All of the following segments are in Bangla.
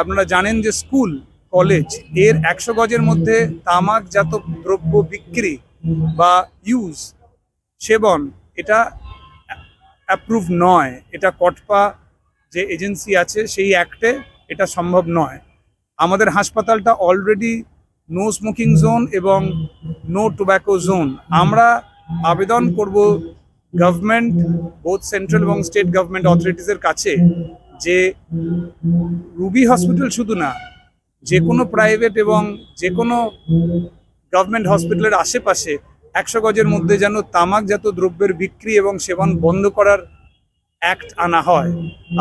আপনারা জানেন যে স্কুল, কলেজ, এর একশো গজের মধ্যে তামাকজাত দ্রব্য বিক্রি বা ইউজ সেবন, এটা অ্যাপ্রুভ নয়। এটা কটপা যে এজেন্সি আছে, সেই অ্যাক্টে এটা সম্ভব নয়। আমাদের হাসপাতালটা অলরেডি নো স্মোকিং জোন এবং নো টোব্যাকো জোন আমরা আবেদন করব গভর্নমেন্ট বোথ সেন্ট্রাল এবং স্টেট গভর্নমেন্ট অথরিটিসের কাছে যে রুবি হসপিটাল শুধু না, যে কোনো প্রাইভেট এবং যে কোনো গভর্নমেন্ট হসপিটালের আশেপাশে একশো গজের মধ্যে যেন তামাকজাত দ্রব্যের বিক্রি এবং সেবন বন্ধ করার অ্যাক্ট আনা হয়।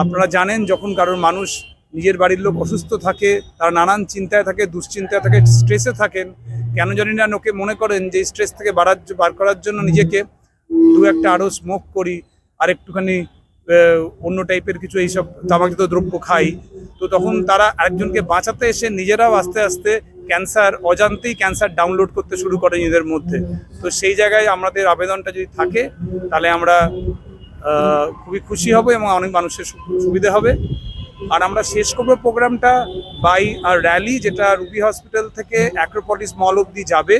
আপনারা জানেন, যখন কারোর মানুষ নিজের বাড়ির লোক অসুস্থ থাকে, তারা নানান চিন্তায় থাকে, দুশ্চিন্তায় থাকে স্ট্রেসে থাকেন, কেন জানি না লোকে মনে করেন যে স্ট্রেস থেকে বাড়ার বার করার জন্য নিজেকে দু একটা আরও স্মোক করি, আর একটুখানি অন্য টাইপের কিছু এইসব তামাকজাত দ্রব্য খাই। তো তখন তারা আরেকজনকে বাঁচাতে এসে নিজেরাও আস্তে আস্তে ক্যান্সার, অজান্তেই ক্যান্সার ডাউনলোড করতে শুরু করে নিজেদের মধ্যে। তো সেই জায়গায় আমাদের আবেদনটা যদি থাকে, তাহলে আমরা খুবই খুশি হব এবং অনেক মানুষের সুবিধে হবে। আর আমরা শেষ করব প্রোগ্রামটা বাই আর র্যালি, যেটা রুবি হসপিটাল থেকে অ্যাক্রোপলিস মল অব্দি যাবে।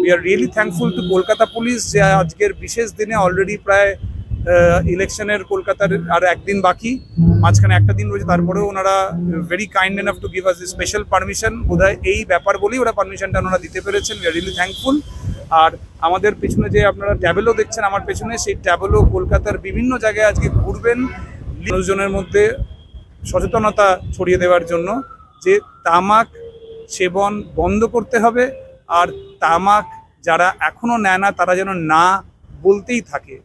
We are really thankful to Kolkata police যে আজকের বিশেষ দিনে অলরেডি প্রায় ইলেকশনের কলকাতার আর একদিন বাকি, মাঝখানে একটা দিন রয়েছে, তারপরেও ওনারা very kind enough to give us special permission বোধহয় এই ব্যাপার বলেই ওরা পারমিশনটা ওনারা দিতে পেরেছেন উই আর রিয়েলি থ্যাঙ্কফুল আর আমাদের পেছনে যে আপনারা ট্যাবেলো দেখছেন, আমার পেছনে সেই ট্যাবেলো কলকাতার বিভিন্ন জায়গায় আজকে ঘুরবেন মানুষজনের মধ্যে সচেতনতা ছড়িয়ে দেওয়ার জন্য, যে তামাক সেবন বন্ধ করতে হবে, আর তামাক যারা এখনও নেয় না, তারা যেন না বলতেই থাকে।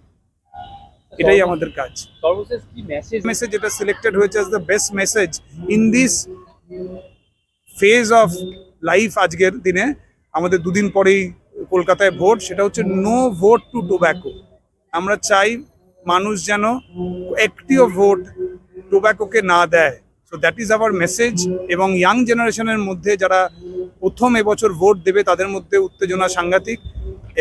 এটাই আমাদের কাজ। সর্বশেষ কি মেসেজ মেসেজ যেটা সিলেক্টেড হয়েছে as the best message in this phase of life আজকের দিনে আমাদের দুদিন পরেই কলকাতায় ভোট সেটা হচ্ছে নো ভোট টু টোব্যাকো আমরা চাই মানুষ যেন একটিও ভোট টোব্যাকোকে না দেয়। So that is our message এবং ইয়াং জেনারেশনের মধ্যে যারা প্রথম এবছর ভোট দেবে তাদের মধ্যে উত্তেজনা সাংঘাতিক।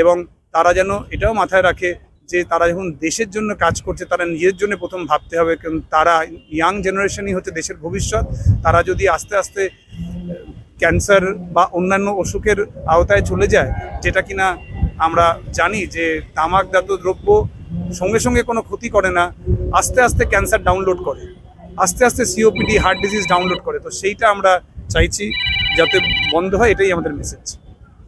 এবং তারা যেন এটাও মাথায় রাখে যে তারা যখন দেশের জন্য কাজ করছে, তারা নিজের জন্য প্রথম ভাবতে হবে। কারণ তারা ইয়াং জেনারেশনই হচ্ছে দেশের ভবিষ্যৎ। তারা যদি আস্তে আস্তে ক্যান্সার বা অন্যান্য অসুখের আওতায় চলে যায়, যেটা কিনা আমরা জানি যে তামাকজাত দ্রব্য সঙ্গে সঙ্গে কোনো ক্ষতি করে না, আস্তে আস্তে ক্যান্সার ডাউনলোড করে। আস্তে আস্তে সিওপিডি হার্ট ডিজিজ ডাউনলোড করে। তো সেইটা আমরা চাইছি যাতে বন্ধ হয়, এটাই আমাদের মেসেজ